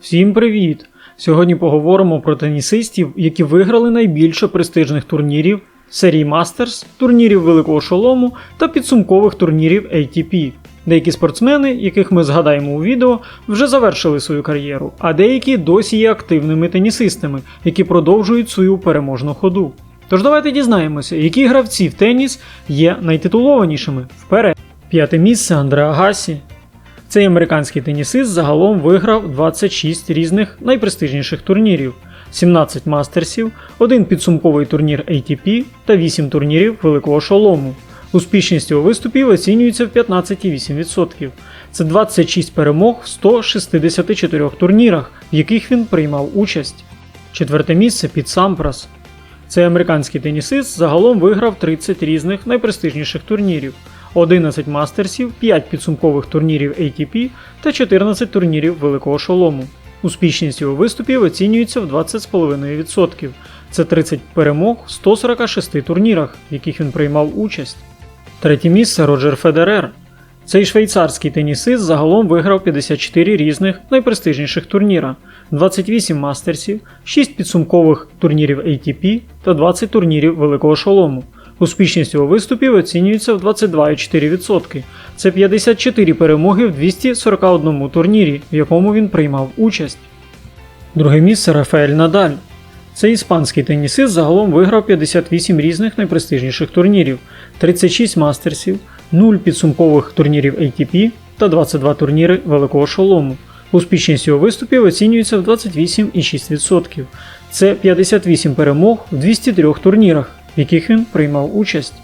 Всім привіт! Сьогодні поговоримо про тенісистів, які виграли найбільше престижних турнірів серії Мастерс, турнірів Великого Шолому та підсумкових турнірів ATP. Деякі спортсмени, яких ми згадаємо у відео, вже завершили свою кар'єру, а деякі досі є активними тенісистами, які продовжують свою переможну ходу. Тож давайте дізнаємося, які гравці в теніс є найтитулованішими. Вперед! П'яте місце Андреа Гасі. Цей американський тенісист загалом виграв 26 різних найпрестижніших турнірів, 17 мастерсів, один підсумковий турнір ATP та 8 турнірів Великого Шолому. Успішність його виступів оцінюється в 15,8%. Це 26 перемог в 164 турнірах, в яких він приймав участь. Четверте місце під Сампрас. Цей американський тенісист загалом виграв 30 різних найпрестижніших турнірів, 11 мастерсів, 5 підсумкових турнірів ATP та 14 турнірів Великого Шолому. Успішність його виступів оцінюється в 20,5%. Це 30 перемог в 146 турнірах, в яких він приймав участь. Третє місце Роджер Федерер. Цей швейцарський тенісист загалом виграв 54 різних найпрестижніших турніра, 28 мастерсів, 6 підсумкових турнірів ATP та 20 турнірів Великого Шолому. Успішність його виступів оцінюється в 22,4%. Це 54 перемоги в 241 турнірі, в якому він приймав участь. Друге місце Рафаель Надаль. Цей іспанський тенісист загалом виграв 58 різних найпрестижніших турнірів, 36 мастерсів, 0 підсумкових турнірів ATP та 22 турніри Великого Шолому. Успішність його виступів оцінюється в 28,6%. Це 58 перемог в 203 турнірах, в яких він приймав участь.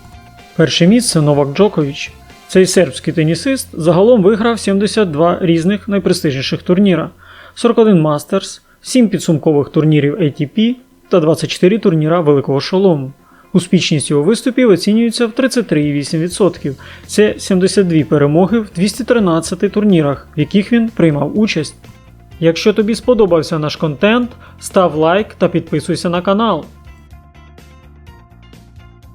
Перше місце Новак Джокович. Цей сербський тенісист загалом виграв 72 різних найпрестижніших турніра, 41 мастерс, 7 підсумкових турнірів ATP та 24 турніра Великого Шолому. Успішність його виступів оцінюється в 33,8%. Це 72 перемоги в 213 турнірах, в яких він приймав участь. Якщо тобі сподобався наш контент, став лайк та підписуйся на канал.